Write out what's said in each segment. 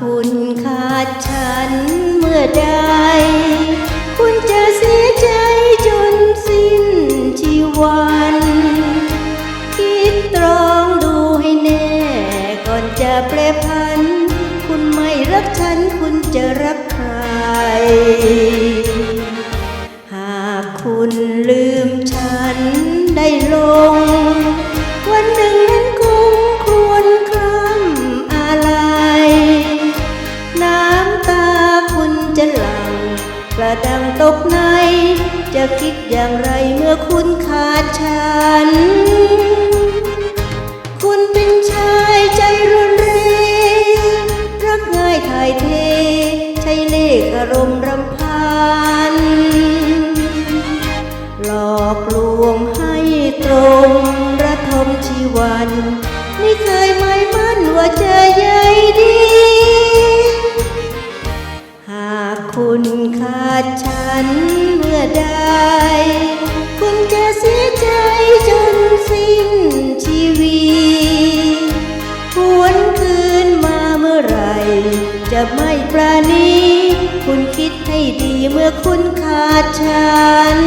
คุณขาดฉันเมื่อใด คุณจะเสียใจจนสิ้นชีวัน คิดตรองดูให้แน่ ก่อนจะแปรพัน คุณไม่รักฉัน คุณจะรักใคร หากคุณลืมฉันได้ลง กระดังตกใน จะคิดอย่างไรเมื่อคุณขาดฉัน คุณเป็นชายใจรุนแรรักง่ายถ่ายเท ใช้เล่ห์อารมณ์รำพัน หลอกลวงให้ตรงระทมชีวัน ไม่เคยหมายมั่นว่าาดฉันเมื่อใดคุณจะเสียใจจนสิ้นชีวิตหวนคืนมาเมื่อไร จะไม่ปราณี คุณคิดให้ดีเมื่อคุณขาดฉัน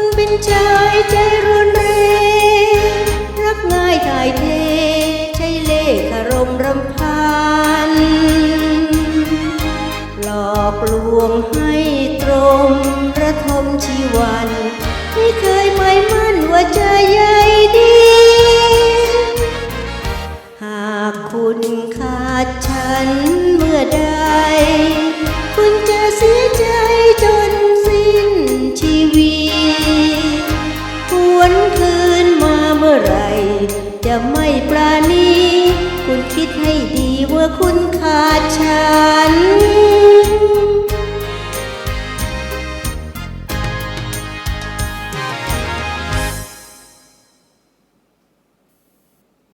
คุณเป็นชายใจรุนแรงรักง่ายถ่ายเทใช้เล่ห์คารมรำพัน หลอกลวงให้ตรงระทมชีวันไม่เคยหมายมั่นว่าจะใยดี หากคุณขาดฉันเมื่อใด ไม่ปราณี คุณคิดให้ดีว่าคุณขาดฉัน